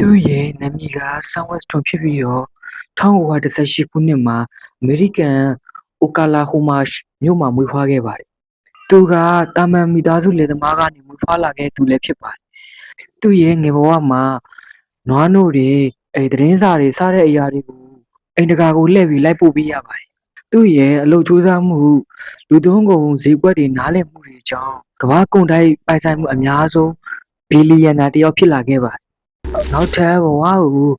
သူ့ရဲ့နာမည်က Southwestern ဖြစ်ပြီးတော့1918ခုနှစ်မှာအမေရိကန် Oklahoma မြို့မှာမွေးဖွားခဲ့ပါတယ်။သူကသာမန်မိသားစုလယ်သမားကနေမွေးဖွားလာခဲ့သူလည်းဖြစ်ပါတယ်။သူ့ရဲ့ငယ်ဘဝမှာနွားနို့တွေအဲသတင်းစာတွေစားတဲ့အရာတွေကိုအိမ်တကာကိုလှည့်ပြီးလိုက်ပို့ပေးရပါတယ်။သူ့ရဲ့အလုပ်ကြိုးစားမှုလူသုံးကုန်ဈေးကွက်တွေနားလည်မှုတွေကြောင့်ကမ္ဘာကုန်တိုက်ပိုင်ဆိုင်မှုအများဆုံးဘီလီယံနာတစ်ယောက်ဖြစ်လာခဲ့ပါတယ်။ နောက်ထပ်ဘဝကို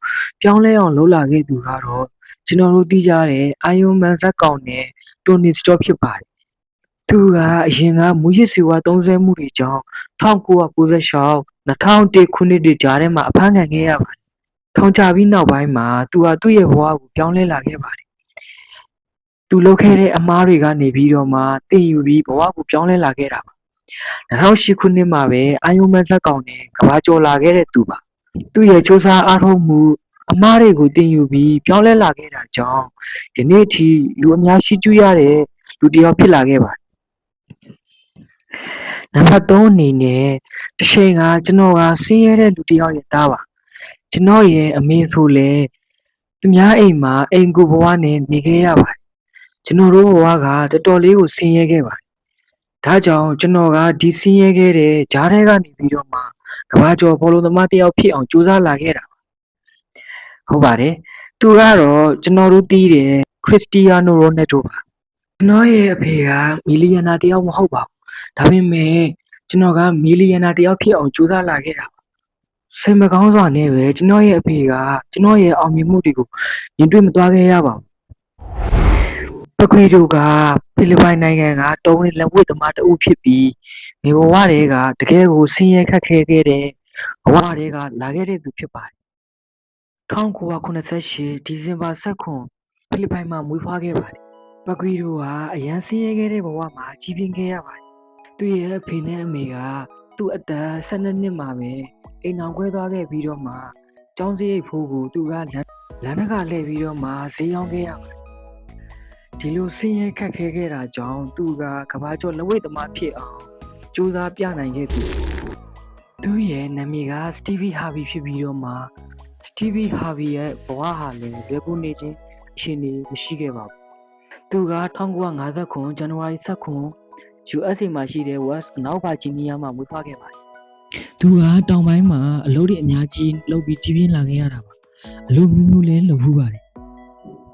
ပြောင်းလဲအောင်လုပ်လာခဲ့သူကတော့ကျွန်တော်တို့သိကြတဲ့ Iron Man ဇာတ်ကောင်နဲ့ Tony Stark ဖြစ်ပါတယ်။သူကအရင်ကမူရစ်စေဝါသုံးစွဲမှုတွေကြောင့်1996 2001ခုနှစ်တွေကြားထဲမှာအဖမ်းခံခဲ့ရပါတယ်။ထောင်ချပြီးနောက်ပိုင်းမှာသူဟာသူ့ရဲ့ဘဝကိုပြောင်းလဲလာခဲ့ပါတယ်။သူလုပ်ခဲ့တဲ့အမှားတွေကနေပြီးတော့မှသင်ယူပြီးဘဝကိုပြောင်းလဲလာခဲ့တာပါ။2008ခုနှစ်မှာပဲ Iron Man ဇာတ်ကောင်နဲ့ကမ္ဘာကျော်လာခဲ့တဲ့သူပါ။ သူ့ရဲ့စူးစမ်းအားထုတ်မှုအမှားတွေကိုသင်ယူပြီးပြောင်းလဲလာခဲ့တာကြောင့်ယနေ့အထိလူအများရှိကျူးရတဲ့လူတစ်ယောက်ဖြစ်လာခဲ့ပါတယ်။နံပါတ်3အနေနဲ့တစ်ချိန်ကကျွန်တော်ကဆင်းရဲတဲ့လူတစ်ယောက်ရဲ့သားပါ။ကျွန်တော်ရဲ့အမေဆိုလည်းသူများအိမ်မှာအိမ်ကိုဘဝနဲ့နေခဲ့ရပါတယ်။ကျွန်တော်တို့ဘဝကတော်တော်လေးကိုဆင်းရဲခဲ့ပါတယ်။ဒါကြောင့်ကျွန်တော်ကဒီဆင်းရဲခဲ့တဲ့ဂျားထဲကနေပြီးတော့မှ ကဘာကျော်ဘောလုံးသမားတစ်ယောက်ဖြစ်အောင်ကြိုးစားလာခဲ့တာပါ။ဟုတ်ပါတယ်။သူကတော့ကျွန်တော်တို့သိတဲ့ခရစ္စတီယာနိုရိုနယ်ဒိုပါ။ကျွန်တော်ရဲ့အဖေကမီလီယံနာတစ်ယောက်မဟုတ်ပါဘူး။ဒါပေမဲ့ကျွန်တော်ကမီလီယံနာတစ်ယောက်ဖြစ်အောင်ကြိုးစားလာခဲ့တာပါ။စိတ်မကောင်းစွာနဲ့ပဲကျွန်တော်ရဲ့အဖေကကျွန်တော်ရဲ့အောင်မြင်မှုတွေကိုရင်တွေ့မသွားခဲ့ရပါဘူး။ပကွေတို့က ဖိလစ်ပိုင်နိုင်ငံကတော်ဝင်လက်ဝှေ့သမားတဦးဖြစ်ပြီးငယ်ဘဝတည်းကတကယ်ကိုဆင်းရဲခက်ခဲခဲ့တဲ့ဘဝတည်းကလာခဲ့တဲ့သူဖြစ်ပါတယ်။1988ဒီဇင်ဘာ16ဖိလစ်ပိုင်မှာမွေးဖွားခဲ့ပါတယ်။ပကွေတို့ကအရန်ဆင်းရဲခဲ့တဲ့ဘဝမှာကြီးပြင်းခဲ့ရပါတယ်။သူ့ရဲ့အဖေနဲ့အမေကသူ့အသက်12နှစ်မှာပဲအိမ်အောင်ခွဲသွားခဲ့ပြီးတော့မှကျောင်းစရိတ်ဖိုးကိုသူကလမ်းလမ်းဘက်ကလှည့်ပြီးတော့မှဈေးရောက်ခဲ့ရပါတယ်။ ဒီလိုဆင်းရဲခက်ခဲခဲ့တာကြောင့်သူကကဘာကျော်လက်ဝဲသမားဖြစ်အောင်ကြိုးစားပြနိုင်ခဲ့သူ။သူရဲ့နာမည်က Stevie Harvey ဖြစ်ပြီးတော့မှ Stevie Harvey ရဲ့ဘဝဟာလည်းလွယ်ကူနေခြင်းအခြေအနေမရှိခဲ့ပါဘူး။သူက1959ဇန်နဝါရီ19 USA မှာရှိတဲ့ West အနောက်ဗာဂျီးနီးယားမှာမွေးဖွားခဲ့ပါတယ်။သူကတောင်ပိုင်းမှာအလုပ်တွေအများကြီးလုပ်ပြီးကြီးပြင်းလာခဲ့ရတာပါ။အလုပ်မျိုးမျိုးလည်းလုပ်ဖူးပါတယ်။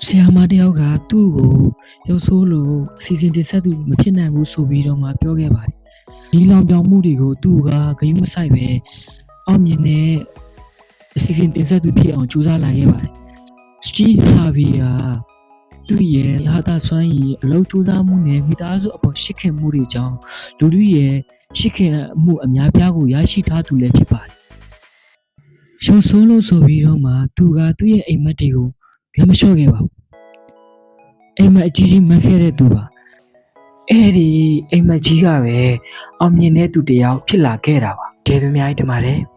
ဆရာမတယောက်ကသူ့ကိုရုပ်ဆိုးလို့အစီအစဉ်တင်ဆက်သူမဖြစ်နိုင်ဘူးဆိုပြီးတော့မှပြောခဲ့ပါတယ်။ဒီလောင်ပြောင်မှုတွေကိုသူကဂယုမဆိုင်ပဲအောင်မြင်တဲ့အစီအစဉ်တင်ဆက်သူဖြစ်အောင်ကြိုးစားလာခဲ့ပါတယ်။ Steve Harvey ကသူ့ရဲ့ဟာတာဆွမ်းရည်အလုပ်ကြိုးစားမှုနဲ့မိသားစုအပေါ်ရှစ်ခင်မှုတွေကြောင့်လူတို့ရဲ့ရှစ်ခင်မှုအများပြားကိုရရှိထားသူလည်းဖြစ်ပါတယ်။ရုပ်ဆိုးလို့ဆိုပြီးတော့မှသူကသူ့ရဲ့အိမ်မက်တွေကို လက်မလျှော့ခဲ့ပါဘူး။အိမ်မက်အကြီးကြီးမက်ခဲ့တဲ့သူပါ။အဲ့ဒီအိမ်မက်ကြီးကပဲအောင်မြင်တဲ့သူတစ်ယောက်ဖြစ်လာခဲ့တာပါ။ကျေးဇူးအများကြီးတင်ပါတယ်။